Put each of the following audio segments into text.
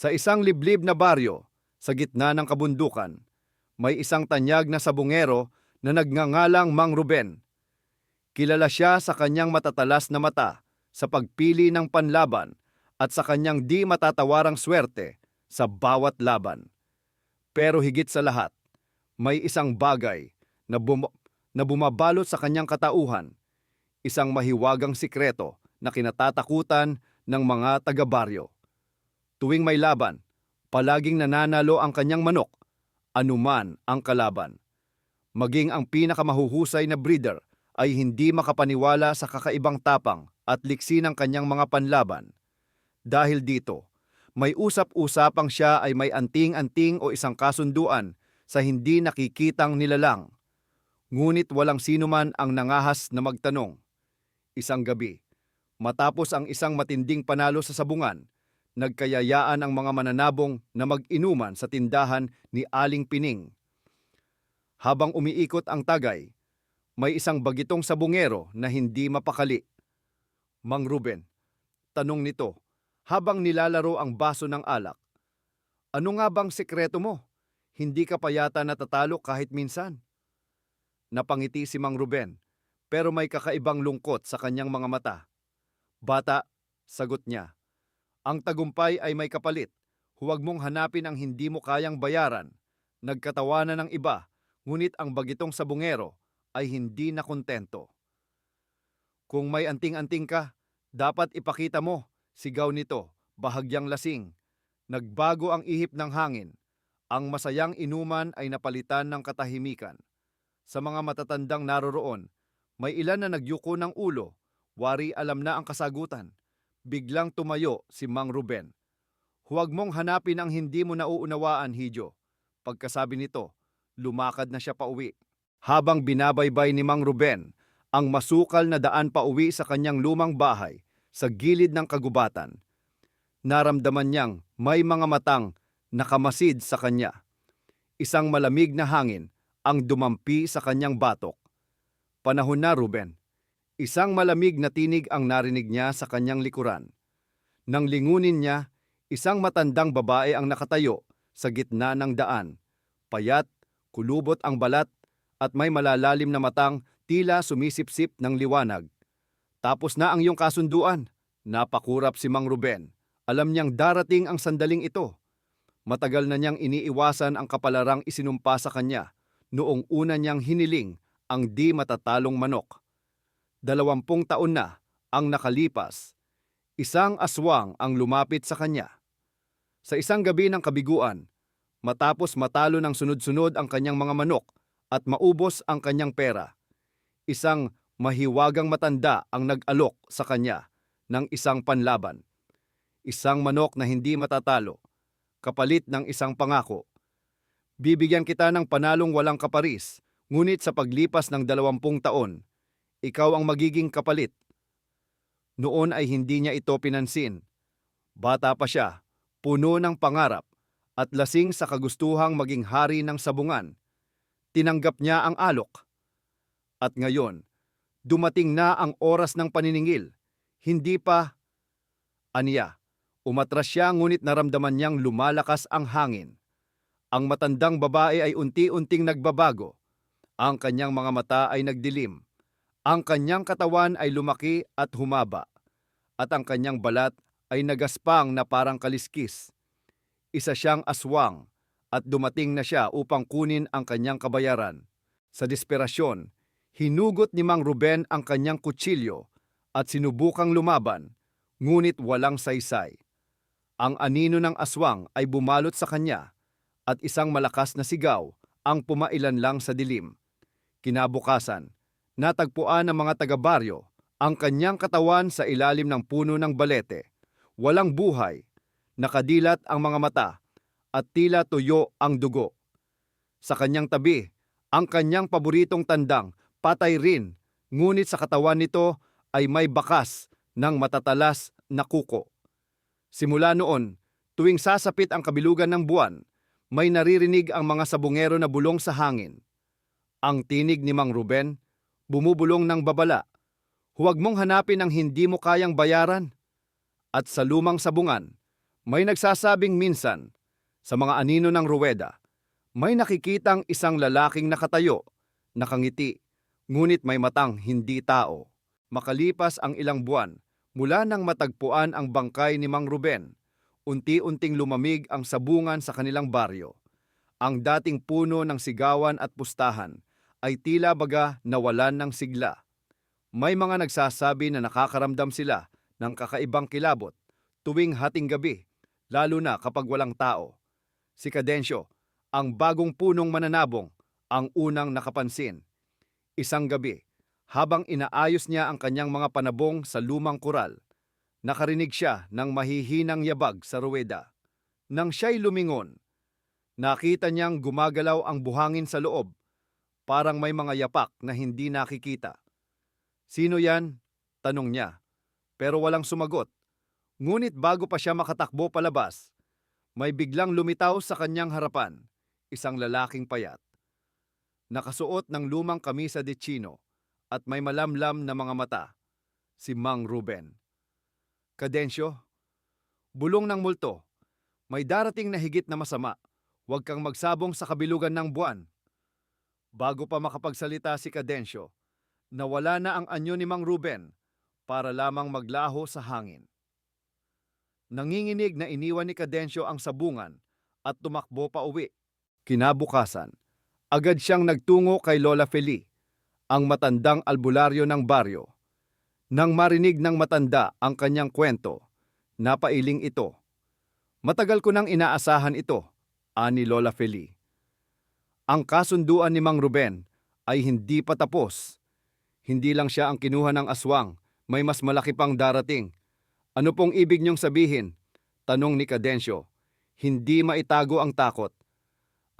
Sa isang liblib na baryo, sa gitna ng kabundukan, may isang tanyag na sabungero na nagngangalang Mang Ruben. Kilala siya sa kanyang matatalas na mata, sa pagpili ng panlaban, at sa kanyang di matatawarang swerte sa bawat laban. Pero higit sa lahat, may isang bagay na, bum- na bumabalot sa kanyang katauhan, isang mahiwagang sikreto na kinatatakutan ng mga taga-baryo. Tuwing may laban, palaging nananalo ang kanyang manok, anuman ang kalaban. Maging ang pinakamahuhusay na breeder ay hindi makapaniwala sa kakaibang tapang at liksi ng kanyang mga panlaban. Dahil dito, may usap-usapang siya ay may anting-anting o isang kasunduan sa hindi nakikitang nilalang. Ngunit walang sinuman ang nangahas na magtanong. Isang gabi, matapos ang isang matinding panalo sa sabungan, nagkayayaan ang mga mananabong na mag-inuman sa tindahan ni Aling Pining. Habang umiikot ang tagay, may isang bagitong sabungero na hindi mapakali. Mang Ruben, tanong nito, habang nilalaro ang baso ng alak. Ano nga bang sekreto mo? Hindi ka pa yata natatalo kahit minsan. Napangiti si Mang Ruben, pero may kakaibang lungkot sa kanyang mga mata. Bata, sagot niya, ang tagumpay ay may kapalit. Huwag mong hanapin ang hindi mo kayang bayaran. Nagkatawanan ng iba, ngunit ang bagitong sabungero ay hindi na kontento. Kung may anting-anting ka, dapat ipakita mo, sigaw nito, bahagyang lasing. Nagbago ang ihip ng hangin. Ang masayang inuman ay napalitan ng katahimikan. Sa mga matatandang naroroon, may ilan na nagyuko ng ulo, wari alam na ang kasagutan. Biglang tumayo si Mang Ruben. Huwag mong hanapin ang hindi mo nauunawaan, Hidyo. Pagkasabi nito, lumakad na siya pauwi. Habang binabaybay ni Mang Ruben ang masukal na daan pauwi sa kanyang lumang bahay sa gilid ng kagubatan, naramdaman niyang may mga matang nakamasid sa kanya. Isang malamig na hangin ang dumampi sa kanyang batok. Panahon na, Ruben. Isang malamig na tinig ang narinig niya sa kanyang likuran. Nang lingunin niya, isang matandang babae ang nakatayo sa gitna ng daan. Payat, kulubot ang balat, at may malalalim na matang tila sumisipsip ng liwanag. Tapos na ang iyong kasunduan. Napakurap si Mang Ruben. Alam niyang darating ang sandaling ito. Matagal na niyang iniiwasan ang kapalarang isinumpa sa kanya noong una niyang hiniling ang di matatalong manok. Dalawampung taon na ang nakalipas. Isang aswang ang lumapit sa kanya. Sa isang gabi ng kabiguan, matapos matalo ng sunod-sunod ang kanyang mga manok at maubos ang kanyang pera, isang mahiwagang matanda ang nag-alok sa kanya ng isang panlaban. Isang manok na hindi matatalo, kapalit ng isang pangako. Bibigyan kita ng panalong walang kaparis, ngunit sa paglipas ng dalawampung taon, ikaw ang magiging kapalit. Noon ay hindi niya ito pinansin. Bata pa siya, puno ng pangarap, at lasing sa kagustuhang maging hari ng sabungan. Tinanggap niya ang alok. At ngayon, dumating na ang oras ng paniningil. Hindi pa, aniya, umatras siya ngunit naramdaman niyang lumalakas ang hangin. Ang matandang babae ay unti-unting nagbabago. Ang kanyang mga mata ay nagdilim. Ang kanyang katawan ay lumaki at humaba. At ang kanyang balat ay nagaspang na parang kaliskis. Isa siyang aswang at dumating na siya upang kunin ang kanyang kabayaran. Sa desperasyon, hinugot ni Mang Ruben ang kanyang kutsilyo at sinubukang lumaban, ngunit walang saysay. Ang anino ng aswang ay bumalot sa kanya at isang malakas na sigaw ang pumailan lang sa dilim. Kinabukasan, natagpuan ng mga taga-baryo ang kanyang katawan sa ilalim ng puno ng balete. Walang buhay, nakadilat ang mga mata at tila tuyo ang dugo. Sa kanyang tabi, ang kanyang paboritong tandang, patay rin, ngunit sa katawan nito ay may bakas ng matatalas na kuko. Simula noon, tuwing sasapit ang kabilugan ng buwan, may naririnig ang mga sabungero na bulong sa hangin. Ang tinig ni Mang Ruben, bumubulong ng babala. Huwag mong hanapin ang hindi mo kayang bayaran. At sa lumang sabungan, May nagsasabing minsan, sa mga anino ng ruweda, may nakikitang isang lalaking nakatayo, nakangiti, ngunit may matang hindi tao. Makalipas ang ilang buwan, mula nang matagpuan ang bangkay ni Mang Ruben, unti-unting lumamig ang sabungan sa kanilang baryo. Ang dating puno ng sigawan at pustahan ay tila baga nawalan ng sigla. May mga nagsasabi na nakakaramdam sila ng kakaibang kilabot tuwing hating gabi, lalo na kapag walang tao. Si Cadensyo, ang bagong punong mananabong, ang unang nakapansin. Isang gabi, habang inaayos niya ang kanyang mga panabong sa lumang kural, nakarinig siya ng mahihinang yabag sa ruweda. Nang siya'y lumingon, nakita niyang gumagalaw ang buhangin sa loob, parang may mga yapak na hindi nakikita. Sino yan? Tanong niya. Pero walang sumagot. Ngunit bago pa siya makatakbo palabas, may biglang lumitaw sa kanyang harapan, isang lalaking payat. Nakasuot ng lumang kamisa de chino at may malamlam na mga mata, si Mang Ruben. Kadensyo, bulong ng multo, may darating na higit na masama, huwag kang magsabong sa kabilugan ng buwan. Bago pa makapagsalita si Kadensyo, nawala na ang anyo ni Mang Ruben para lamang maglaho sa hangin. Nanginginig na iniwan ni Cadensyo ang sabungan at tumakbo pa uwi. Kinabukasan, agad siyang nagtungo kay Lola Feli, ang matandang albularyo ng baryo. Nang marinig ng matanda ang kanyang kwento, napailing ito. Matagal ko nang inaasahan ito, ani Lola Feli. Ang kasunduan ni Mang Ruben ay hindi pa tapos. Hindi lang siya ang kinuha ng aswang, may mas malaki pang darating. Ano pong ibig niyong sabihin? Tanong ni Cadensyo. Hindi maitago ang takot.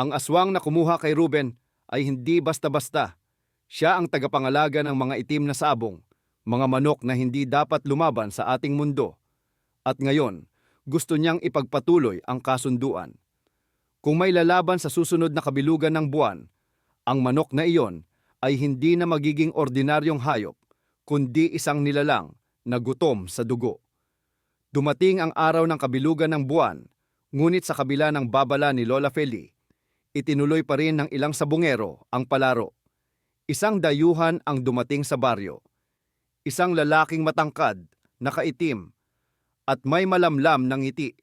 Ang aswang na kumuha kay Ruben ay hindi basta-basta. Siya ang tagapangalaga ng mga itim na sabong, mga manok na hindi dapat lumaban sa ating mundo. At ngayon, gusto niyang ipagpatuloy ang kasunduan. Kung may lalaban sa susunod na kabilugan ng buwan, ang manok na iyon ay hindi na magiging ordinaryong hayop, kundi isang nilalang na gutom sa dugo. Dumating ang araw ng kabilugan ng buwan, ngunit sa kabila ng babala ni Lola Feli, itinuloy pa rin ng ilang sabungero ang palaro. Isang dayuhan ang dumating sa baryo. Isang lalaking matangkad, nakaitim, at may malamlam ng ngiti.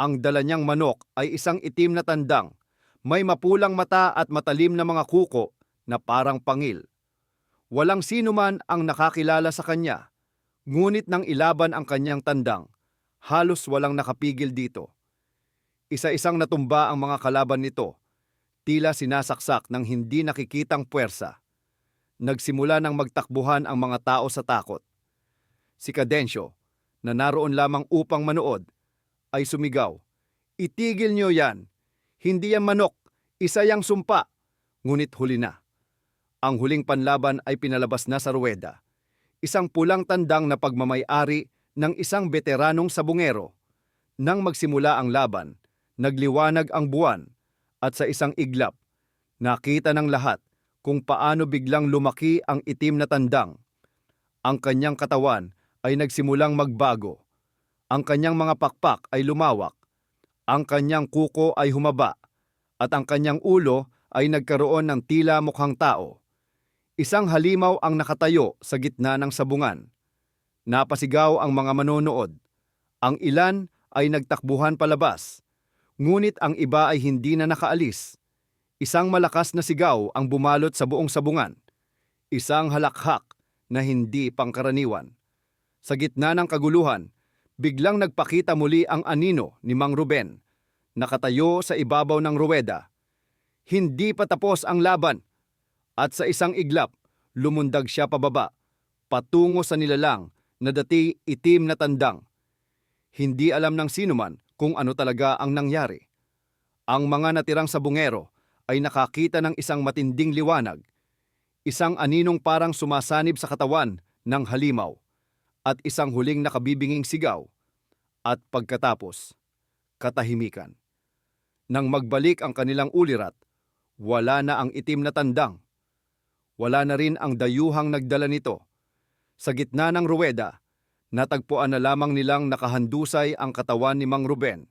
Ang dala niyang manok ay isang itim na tandang, may mapulang mata at matalim na mga kuko na parang pangil. Walang sino man ang nakakilala sa kanya, ngunit nang ilaban ang kanyang tandang, halos walang nakapigil dito. Isa-isang natumba ang mga kalaban nito, tila sinasaksak ng hindi nakikitang puwersa. Nagsimula ng magtakbuhan ang mga tao sa takot. Si Cadensyo, na naroon lamang upang manood, ay sumigaw, Itigil niyo yan! Hindi yan manok! Isa yang sumpa! Ngunit huli na. Ang huling panlaban ay pinalabas na sa ruweda. Isang pulang tandang na pagmamayari ng isang veteranong sabungero. Nang magsimula ang laban, nagliwanag ang buwan at sa isang iglap, nakita ng lahat kung paano biglang lumaki ang itim na tandang. Ang kanyang katawan ay nagsimulang magbago. Ang kanyang mga pakpak ay lumawak. Ang kanyang kuko ay humaba. At ang kanyang ulo ay nagkaroon ng tila mukhang tao. Isang halimaw ang nakatayo sa gitna ng sabungan. Napasigaw ang mga manonood. Ang ilan ay nagtakbuhan palabas, ngunit ang iba ay hindi na nakaalis. Isang malakas na sigaw ang bumalot sa buong sabungan. Isang halakhak na hindi pangkaraniwan. Sa gitna ng kaguluhan, biglang nagpakita muli ang anino ni Mang Ruben, nakatayo sa ibabaw ng ruweda. Hindi pa tapos ang laban, at sa isang iglap, lumundag siya pababa, patungo sa nilalang na dati itim na tandang. Hindi alam ng sinuman kung ano talaga ang nangyari. Ang mga natirang sabungero ay nakakita ng isang matinding liwanag, isang aninong parang sumasanib sa katawan ng halimaw, at isang huling nakabibinging sigaw, at pagkatapos, katahimikan. Nang magbalik ang kanilang ulirat, wala na ang itim na tandang. Wala na rin ang dayuhang nagdala nito. Sa gitna ng ruweda, Natagpuan na lamang nilang nakahandusay ang katawan ni Mang Ruben.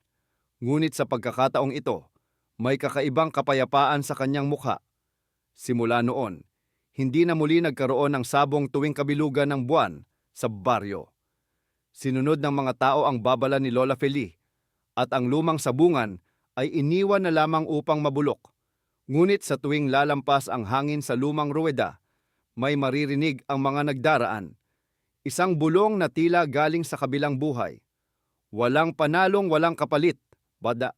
Ngunit sa pagkakataong ito, may kakaibang kapayapaan sa kanyang mukha. Simula noon, hindi na muli nagkaroon ng sabong tuwing kabilugan ng buwan sa baryo. Sinunod ng mga tao ang babala ni Lola Feli at ang lumang sabungan ay iniwan na lamang upang mabulok. Ngunit sa tuwing lalampas ang hangin sa lumang ruweda, may maririnig ang mga nagdaraan. Isang bulong na tila galing sa kabilang buhay. Walang panalong walang kapalit, bada.